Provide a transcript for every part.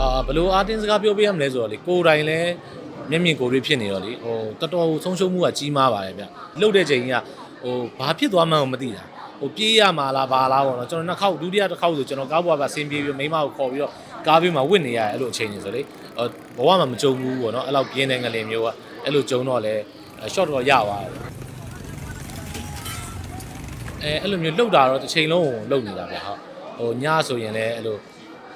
အာဘယ်လို့အာတင်းစကားပြောပြရမလဲဆိုတော့လေကိုယ်တိုင်လည်းမျက်မြင်ကိုယ်တွေ့ဖြစ်နေတော့လေဟိုတော်တော်ဆုံးရှုံးမှုကကြီးမားပါတယ်ဗျလှုပ်တဲ့ချိန်ကြီးကဟိုဘာဖြစ်သွားမှန်းကိုမသိတာဟိုပြေးရမှာလားဘာလားပေါ့နော်ကျွန်တော်နှစ်ခေါက်ဒုတိယတစ်ခေါက်ဆိုကျွန်တော်ကားဘွားပါဆင်းပြေးပြီးမိမကိုခေါ်ပြီးတော့ကားဘေးမှာဝစ်နေရတယ်အဲ့လိုအချိန်ကြီးဆိုလေဟိုဘဝမှာမကြုံဘူးပေါ့နော်အဲ့လောက်ပြင်းတဲ့ငလင်မျိုးကအဲ့လိုကြုံတော့လေ short တော့ရသွားတယ်အဲအဲ့လိုမျိုးလှုပ်တာတော့တစ်ချိန်လုံးကိုလှုပ်နေတာဗျဟုတ်ဟိုညဆိုရင်လည်းအဲ့လို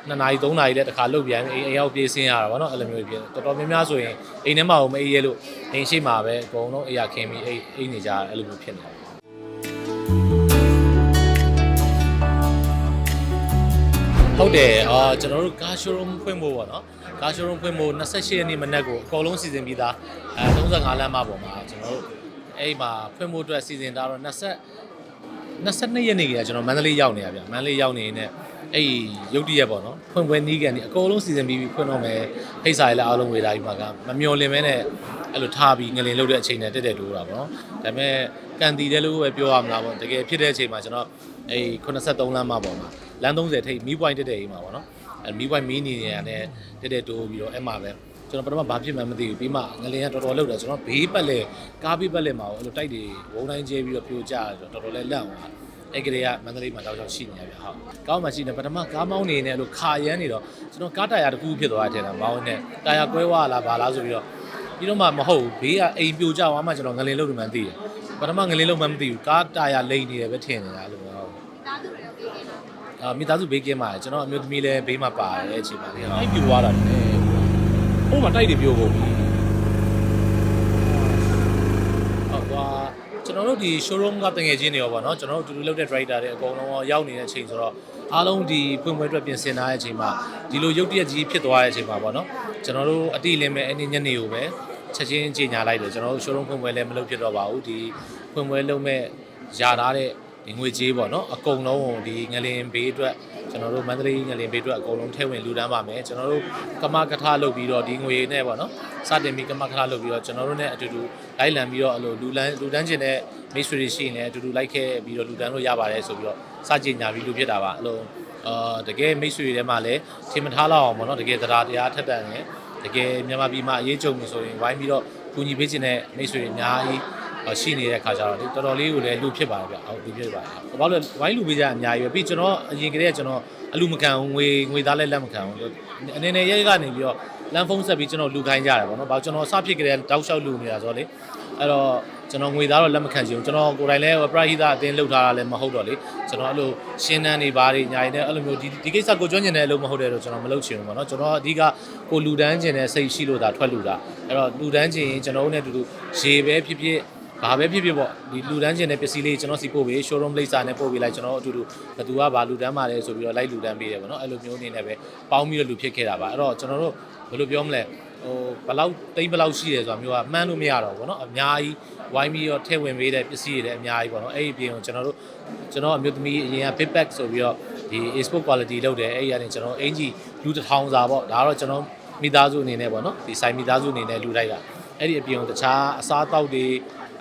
နှစ်နာရီသုံးနာရီလည်းတစ်ခါလုတ်ပြန်အိမ်အိမ်ရောက်ပြေးဆင်းရတာဗောနော်အဲ့လိုမျိုးပြေတော်တော်များများဆိုရင်အိမ်ထဲမှာမအေးရဲလို့အိမ်ရှိမှာပဲအကုန်လုံးအိမ်ရခင်းပြီးအိမ်အိမ်နေကြတယ်အဲ့လိုမျိုးဖြစ်နေတာဟုတ်တယ်အာကျွန်တော်တို့ကား showroom ဖွင့်ဖို့ပေါ့နော်ကား showroom ဖွင့်ဖို့28ရက်နေ့မနက်ကိုအကုန်လုံးစီစဉ်ပြီးသားအဲ35လမ်းမပေါ်မှာကျွန်တော်တို့အဲ့မှာဖွင့်ဖို့အတွက်စီစဉ်တာတော့20 22ရက်နေ့ကကျွန်တော်မန္တလေးရောက်နေရဗျမန္တလေးရောက်နေနေအဲ့ဒီရုတ်တရက်ပေါ့နော်ဖွင့်ပွဲနီးကန်ဒီအကုန်လုံးစီစဉ်ပြီးပြီးဖွင့်တော့မယ်ဖိတ်စာရလည်းအားလုံးဝေလာပြီးမှကမမျော်လင့်မဲနဲ့အဲ့လိုထားပြီးငလင်လုတ်တဲ့အချိန်နဲ့တက်တက်တိုးတာပေါ့နော်ဒါပေမဲ့ကန်တီတယ်လို့ပဲပြောရမလားပေါ့တကယ်ဖြစ်တဲ့အချိန်မှာကျွန်တော်အဲ့83လမ်းမပေါ်မှာလမ်း30ထိပ်မီးပွိုင်းတက်တဲ့အိမ်မှာပေါ့နော်အဲ့မီးပွိုင်းမီးနေနေရတယ်တက်တက်တိုးပြီးတော့အဲ့မှာပဲ ကျွန်တော်ပထမဘာဖြစ်မှန်းမသိဘူးပြီးမှငလင်ကတော်တော်လောက်တယ်ကျွန်တော်ဘေးပတ်လေကားဘေးပတ်လေမှာအဲ့လိုတိုက်တွေဝုန်းတိုင်းကျဲပြီးတော့ပြိုကျတယ်ဆိုတော့တော်တော်လေးလန့်သွားအဲ့ကလေးကမန္တလေးမှာတောက်ချောက်ရှိနေရဗျဟုတ်ကောင်းမှရှိနေပထမကားမောင်းနေနေလို့ခါရမ်းနေတော့ကျွန်တော်ကားတာယာတစ်ခုဖြစ်သွားတယ်တဲ့မောင်းနေတာယာကွဲဝါလားဘာလားဆိုပြီးတော့ပြီးတော့မှမဟုတ်ဘူးဘေးကအိမ်ပြိုကျသွားမှကျွန်တော်ငလင်လုံးနေမှန်းသိတယ်ပထမငလင်လုံးမှန်းမသိဘူးကားတာယာလိမ့်နေတယ်ပဲထင်နေတာလို့ဟုတ်အာမိသားစုဘေးကင်းပါတယ်ကျွန်တော်အမျိုးသမီးလည်းဘေးမှာပါတယ်အချိန်ပါလေအဲ့ပြိုသွားတာလေ ဟိုမှာတိုက်တွေပြိုကုန်ပြီဟုတ်ကွာကျွန်တော်တို့ဒီ showroom ကတငယ်ချင်းတွေရောပေါ့နော်ကျွန်တော်တို့တူတူလုပ်တဲ့ driver တွေအကုန်လုံးရောရောက်နေတဲ့အချိန်ဆိုတော့အားလုံးဒီဖွင့်ပွဲအတွက်ပြင်ဆင်ထားတဲ့အချိန်မှာဒီလိုရုပ်တရက်ကြီးဖြစ်သွားတဲ့အချိန်မှာပေါ့နော်ကျွန်တော်တို့အတိလင်းမဲ့အနေညနေကိုပဲချက်ချင်းကြီးညာလိုက်တယ်ကျွန်တော်တို့ showroom ဖွင့်ပွဲလည်းမလုပ်ဖြစ်တော့ပါဘူးဒီဖွင့်ပွဲလုပ်မဲ့ယာထားတဲ့ ဒီငွေကြေးပေါ့နော်အကုန်လုံးကိုဒီငလင်ဘေးအတွက်ကျွန်တော်တို့မန္တလေးငလင်ဘေးအတွက်အကုန်လုံးထည့်ဝင်လူတန်းပါမယ်ကျွန်တော်တို့ကမကထလုပ်ပြီးတော့ဒီငွေနဲ့ပေါ့နော်စတင်ပြီးကမကထလုပ်ပြီးတော့ကျွန်တော်တို့ ਨੇ အတူတူလိုက်လံပြီးတော့အဲ့လိုလူလန်းလူတန်းကျင်တဲ့မိတ်ဆွေတွေရှိရင်လည်းအတူတူလိုက်ခဲ့ပြီးတော့လူတန်းလို့ရပါတယ်ဆိုပြီးတော့စကြင်ညာပြီးလူဖြစ်တာပါအဲ့လိုအာတကယ်မိတ်ဆွေတွေထဲမှာလည်းထင်မထားလောက်အောင်ပေါ့နော်တကယ်တရားတရားထက်တန်တယ်တကယ်မြန်မာပြည်မှာအရေးကြုံနေဆိုရင်ဝိုင်းပြီးတော့ကူညီပေးခြင်းတဲ့မိတ်ဆွေတွေအများကြီး ရှိနေတဲ့ခါကျတော့လေတော်တော်လေးကိုလည်းလူဖြစ်ပါတယ်ဗျဟုတ်လူဖြစ်ပါတယ်ဟုတ်ဘာလို့လဲဝိုင်းလူပေးကြအများကြီးပဲပြီးကျွန်တော်အရင်ကတည်းကကျွန်တော်အလူမခံဘူးငွေငွေသားလည်းလက်မခံဘူးအနေနဲ့ရဲကနေပြီးတော့လမ်းဖုန်းဆက်ပြီးကျွန်တော်လူခိုင်းကြတယ်ပေါ့နော်ဘာကျွန်တော်စဖြစ်ကြတဲ့တောက်လျှောက်လူနေတာဆိုတော့လေအဲ့တော့ကျွန်တော်ငွေသားတော့လက်မခံချင်ဘူးကျွန်တော်ကိုယ်တိုင်လည်းပရဟိတအတင်းလှုပ်ထားတာလည်းမဟုတ်တော့လေကျွန်တော်အဲ့လိုရှင်းတန်းနေပါတွေညာရည်နဲ့အဲ့လိုမျိုးဒီဒီကိစ္စကိုကျွမ်းကျင်တဲ့အလုပ်မဟုတ်တဲ့တော့ကျွန်တော်မလုပ်ချင်ဘူးပေါ့နော်ကျွန်တော်အဓိကကိုလူတန်းကျင်တဲ့စိတ်ရှိလို့ဒါထွက်လူတာအဲ့တော့လူတန်းကျင်ရင်ကျွန်တော်တို့နဲ့အတူတူရေပဲဖြစ်ဖြစ် ဘာပဲဖြစ်ဖြစ်ပေါ့ဒီလူတန်းကျင်တဲ့ပစ္စည်းလေးကျွန်တော်စီပို့ပေး showroom လိပ်စာနဲ့ပို့ပေးလိုက်ကျွန်တော်အတူတူဘသူကဘာလူတန်းပါလဲဆိုပြီးတော့လိုက်လူတန်းပေးတယ်ပေါ့နော်အဲ့လိုမျိုးအနေနဲ့ပဲပေါင်းပြီးတော့လူဖြစ်ခဲ့တာပါအဲ့တော့ကျွန်တော်တို့ဘယ်လိုပြောမလဲဟိုဘယ်လောက်တိမ့်ဘယ်လောက်ရှိတယ်ဆိုတာမျိုးကမှန်းလို့မရတော့ဘူးပေါ့နော်အများကြီးဝိုင်းပြီးတော့ထည့်ဝင်ပေးတဲ့ပစ္စည်းတွေလည်းအများကြီးပေါ့နော်အဲ့ဒီပြင်ကိုကျွန်တော်တို့ကျွန်တော်အမျိုးသမီးအရင်က feedback ဆိုပြီးတော့ဒီ export quality လုပ်တယ်အဲ့ဒီကနေကျွန်တော်အင်ဂျီလူတစ်ထောင်စာပေါ့ဒါကတော့ကျွန်တော်မိသားစုအနေနဲ့ပေါ့နော်ဒီဆိုင်မိသားစုအနေနဲ့လူလိုက်တာအဲ့ဒီအပြင်ကိုတခြားအစားအသောက်တွေ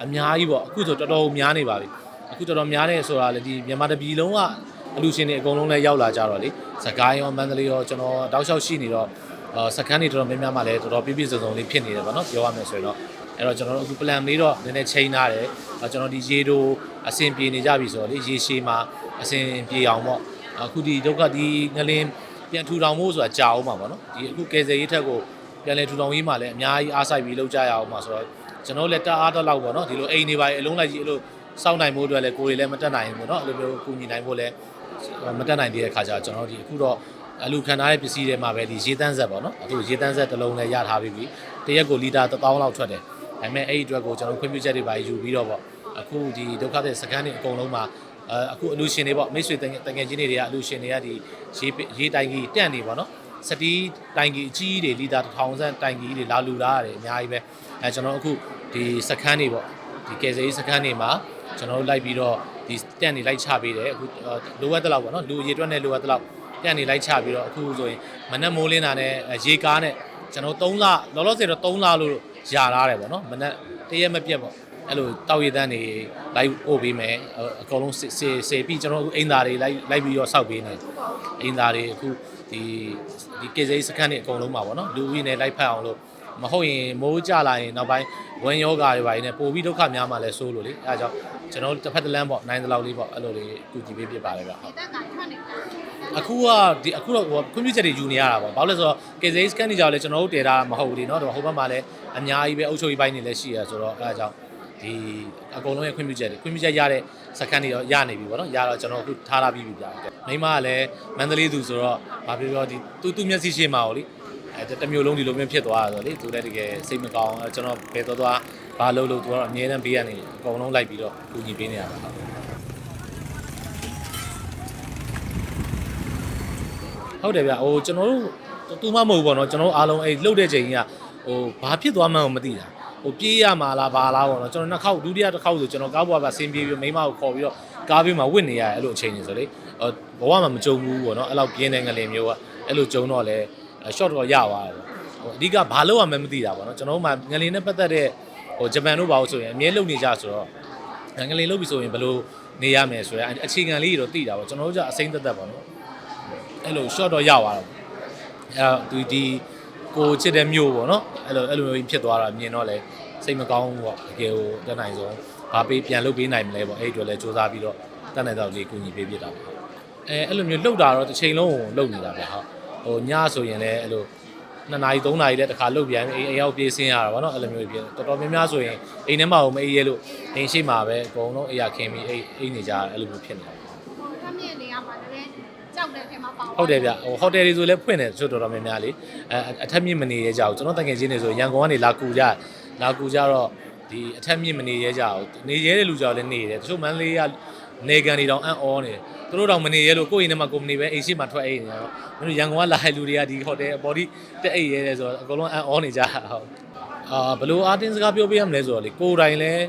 အများကြီးပေါ့အခုဆိုတော်တော်များနေပါပြီအခုတော်တော်များနေဆိုတာလေဒီမြန်မာတပြည်လုံးကအလူရှင်တွေအကုန်လုံးလည်းရောက်လာကြတော့လေစကိုင်းရောမန္တလေးရောကျွန်တော်တောက်လျှောက်ရှိနေတော့အာစကန်တွေတော်တော်များများမှလည်းတော်တော်ပြည့်ပြည့်စုံစုံလေးဖြစ်နေတယ်ပေါ့နော်ပြောရမယ်ဆိုရင်တော့အဲ့တော့ကျွန်တော်တို့အခု plan လေးတော့နည်းနည်းချိန်ထားတယ်အဲကျွန်တော်ဒီရေတိုအဆင်ပြေနေကြပြီဆိုတော့လေရေရှည်မှာအဆင်ပြေအောင်ပေါ့အခုဒီဒုက္ခဒီငလင်းပြန်ထူထောင်ဖို့ဆိုတာကြာအောင်ပါပေါ့နော်ဒီအခုကယ်ဆယ်ရေးထက်ကိုပြန်လဲထူထောင်ရေးမှာလည်းအများကြီးအားစိုက်ပြီးလုပ်ကြရအောင်ပါဆိုတော့ ကျွန်တော်လည်းတအားတော့လောက်ပေါ့နော်ဒီလိုအိမ်နေပါအလုံးလိုက်ကြီးအဲ့လိုစောင့်နိုင်ဖို့အတွက်လည်းကိုယ်တွေလည်းမတက်နိုင်ဘူးပေါ့နော်အဲ့လိုမျိုးကူညီနိုင်ဖို့လည်းမတက်နိုင်သေးတဲ့ခါကျတော့ကျွန်တော်ဒီအခုတော့အလူခံထားတဲ့ပစ္စည်းတွေမှာပဲဒီရေတန်းဆက်ပေါ့နော်အခုရေတန်းဆက်တစ်လုံးလည်းရထားပြီးပြီတရက်ကိုလီတာ1000လောက်ထွက်တယ်ဒါပေမဲ့အဲ့ဒီအတွက်ကိုကျွန်တော်ခွင့်ပြုချက်တွေပါယူပြီးတော့ပေါ့အခုဒီဒုက္ခတဲ့စကန်တွေအကုန်လုံးမှာအခုအလူရှင်တွေပေါ့မိတ်ဆွေတငယ်ချင်းတွေတွေကအလူရှင်တွေကဒီရေရေတိုင်ကြီးတန့်နေပေါ့နော် စတီးတိုင်ကြီးအကြီးတွေလီတာ1000ဆန့်တိုင်ကြီးတွေလာလူလာရတယ်အများကြီးပဲအဲကျွန်တော်အခုဒီစခန်းတွေပေါ့ဒီကယ်ဆယ်ရေးစခန်းတွေမှာကျွန်တော်တို့လိုက်ပြီးတော့ဒီတန့်နေလိုက်ချပေးတယ်အခုလိုအပ်တဲ့လောက်ပေါ့နော်လူအရေအတွက်နဲ့လိုအပ်တဲ့လောက်တန့်နေလိုက်ချပြီးတော့အခုဆိုရင်မနက်မိုးလင်းတာနဲ့ရေကားနဲ့ကျွန်တော်3လလောလောဆယ်တော့3လလို့ယာထားတယ်ပေါ့နော်မနက်တရက်မပြတ်ပေါ့ အဲ့လိုတောက်ရည်တန်းတွေလိုက်ပို့ပေးမယ်အကုန်လုံးစေစေပြီးကျွန်တော်အိမ်သားတွေလိုက်လိုက်ပြီးတော့စောက်ပေးနေအိမ်သားတွေအခုဒီဒီကေစိစကန်တွေအကုန်လုံးပါပေါ့နော်လူဦးရေနဲ့လိုက်ဖက်အောင်လို့မဟုတ်ရင်မိုးကြလာရင်နောက်ပိုင်းဝင်းယောဂါတွေပါနေပို့ပြီးဒုက္ခများမှလည်းစိုးလို့လေအဲဒါကြောင့်ကျွန်တော်တစ်ဖက်တစ်လမ်းပေါ့နိုင်သလောက်လေးပေါ့အဲ့လိုလေးကူကြည့်ပေးဖြစ်ပါတယ်ဗျဟုတ် တက်ကထွက်နေတာ အခုကဒီအခုတော့ဟိုခွင့်ပြုချက်တွေယူနေရတာပေါ့ဘာလို့လဲဆိုတော့ case scan တွေကြောင့်လည်းကျွန်တော်တို့တည်တာမဟုတ်ဘူးဒီเนาะဟိုဘက်မှာလည်းအများကြီးပဲအုပ်ချုပ်ရေးပိုင်းတွေလည်းရှိရဆိုတော့အဲဒါကြောင့် ဒီအကုန်လုံးရဲ့ခွင့်ပြုချက်တွေခွင့်ပြုချက်ရတဲ့စကန်တွေတော့ရနေပြီပေါ့နော်ရတော့ကျွန်တော်အခုထားထားပြီးပြီပြမိမကလည်းမန္တလေးသူဆိုတော့ဘာပြောပြောဒီသူသူမျက်စိရှိမှာဟိုလေအဲတစ်မျိုးလုံးဒီလိုမျိုးဖြစ်သွားတာဆိုလေသူလည်းတကယ်စိတ်မကောင်းအဲကျွန်တော်ဘယ်တော့သွားဘာလုပ်လို့သူကတော့အမြဲတမ်းဘေးကနေအကုန်လုံးလိုက်ပြီးတော့ကူညီပေးနေရတာဟုတ်ဟုတ်တယ်ဗျဟိုကျွန်တော်တို့တူမမဟုတ်ဘူးပေါ့နော်ကျွန်တော်တို့အားလုံးအဲ့လှုပ်တဲ့ချိန်ကြီးကဟိုဘာဖြစ်သွားမှန်းကိုမသိတာ ဟိုပြေးရမှာလားဘာလားပေါ့နော်ကျွန်တော်နှစ်ခေါက်ဒုတိယတစ်ခေါက်ဆိုကျွန်တော်ကားဘွားပါဆင်းပြေးပြီးမိမကိုခေါ်ပြီးတော့ကားဘေးမှာဝစ်နေရတယ်အဲ့လိုအချိန်ကြီးဆိုလေဟိုဘဝမှာမကြုံဘူးပေါ့နော်အဲ့လောက်ပြင်းတဲ့ငလင်မျိုးကအဲ့လိုကြုံတော့လေ short တော့ရသွားတယ်ဟိုအဓိကဘာလို့ရမှန်းမသိတာပေါ့နော်ကျွန်တော်တို့မှငလင်နဲ့ပတ်သက်တဲ့ဟိုဂျပန်တို့ဘာလို့ဆိုရင်အမြဲလုံနေကြဆိုတော့ငလင်လုံပြီဆိုရင်ဘယ်လိုနေရမယ်ဆိုရင်အခြေခံလေးတွေတော့သိတာပေါ့ကျွန်တော်တို့ကအစိမ့်သက်သက်ပေါ့နော်အဲ့လို short တော့ရသွားတော့အဲ့တော့သူဒီ ကိုချစ်တဲ့မျိုးပေါ့နော်အဲ့လိုအဲ့လိုမျိုးကြီးဖြစ်သွားတာမြင်တော့လေစိတ်မကောင်းဘူးပေါ့တကယ်ကိုတက်နိုင်ဆုံးဘာပေးပြန်လုပ်ပေးနိုင်မလဲပေါ့အဲ့ဒီအတွက်လည်းစူးစမ်းပြီးတော့တက်နိုင်တော့လေးကူညီပေးပြတာပေါ့အဲအဲ့လိုမျိုးလှုပ်တာတော့တစ်ချိန်လုံးကိုလှုပ်နေတာပဲဟုတ်ဟိုညဆိုရင်လည်းအဲ့လို2နာရီ3နာရီလည်းတစ်ခါလှုပ်ပြန်အိမ်အိမ်ရောက်ပြေးဆင်းရတာပေါ့နော်အဲ့လိုမျိုးဖြစ်တော်တော်များများဆိုရင်အိမ်ထဲမှာကိုမအေးရဲလို့အိမ်ရှိမှာပဲအကုန်လုံးအိမ်ရခင်းပြီးအိမ်အိမ်နေကြအဲ့လိုမျိုးဖြစ်နေတာ ဟိုထမ်းမြင့်နေရမှာလည်းကြောက်တဲ့ထဲမှာပေါ ဟုတ်တယ်ဗျဟိုဟိုတယ်တွေဆိုလည်းဖွင့်တယ်ချို့တော်တော်များများလေအဲအထက်မြင့်မနေရဲကြဘူးကျွန်တော်တကယ်ချင်းနေဆိုရန်ကုန်ကနေလာကူကြလာကူကြတော့ဒီအထက်မြင့်မနေရဲကြဘူးနေရဲတဲ့လူကြောင့်လည်းနေတယ်တချို့မန်းလေးကနေကန်တွေတောင်အံ့ဩနေသူတို့တောင်မနေရဲလို့ကိုယ့်အိမ်ထဲမှာကိုယ်မနေပဲအိမ်ရှိမှထွက်အိမ်နေတော့မင်းတို့ရန်ကုန်ကလာတဲ့လူတွေကဒီဟိုတယ်ဘော်ဒီတက်အိမ်ရဲတယ်ဆိုတော့အကုန်လုံးအံ့ဩနေကြတာဟုတ်အာဘလို့အာတင်းစကားပြောပြရမလဲဆိုတော့လေကိုယ်တိုင်လည်း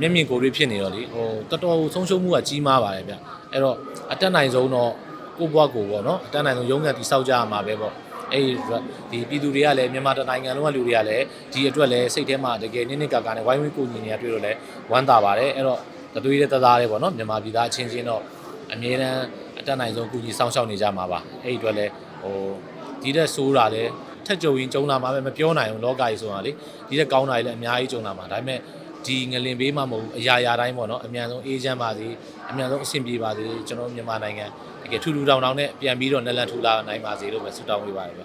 မျက်မြင်ကိုယ်တွေဖြစ်နေတော့လေဟိုတော်တော်ဆုံးရှုံးမှုကကြီးမားပါတယ်ဗျအဲ့တော့အတက်နိုင်ဆုံးတော့ ကိုယ့်ဘွားကိုပေါ့နော်အတန်းနိုင်ဆုံးရုံးကန်တိစောက်ကြရမှာပဲပေါ့အဲ့ဒီအတွက်ဒီပြည်သူတွေကလည်းမြန်မာတိုင်းနိုင်ငံလုံးကလူတွေကလည်းဒီအတွက်လည်းစိတ်ထဲမှာတကယ်နစ်နစ်ကာကာနဲ့ဝိုင်းဝန်းကိုညီနေရတွေ့လို့လည်းဝမ်းသာပါတယ်အဲ့တော့တသွေးတဲ့တသားလေးပေါ့နော်မြန်မာပြည်သားအချင်းချင်းတော့အမြဲတမ်းအတန်းနိုင်ဆုံးကူညီဆောင်ရှောက်နေကြမှာပါအဲ့ဒီအတွက်လည်းဟိုဒီတဲ့ဆိုးတာလည်းထက်ကြုံရင်ကြုံလာမှာပဲမပြောနိုင်ဘူးလောကကြီးဆိုတာလေဒီတဲ့ကောင်းတာတွေလည်းအများကြီးကြုံလာမှာဒါပေမဲ့ ဒီငလင်ဘေးမှာမဟုတ်ဘူးအရာရာတိုင်းပေါ့နော်အမြန်ဆုံးအေးချမ်းပါစေအမြန်ဆုံးအဆင်ပြေပါစေကျွန်တော်တို့မြန်မာနိုင်ငံတကယ်ထူထူတောင်တောင်နဲ့ပြန်ပြီးတော့နလန်ထူလာနိုင်ပါစေလို့ပဲဆုတောင်းပေးပါတယ်ဗျ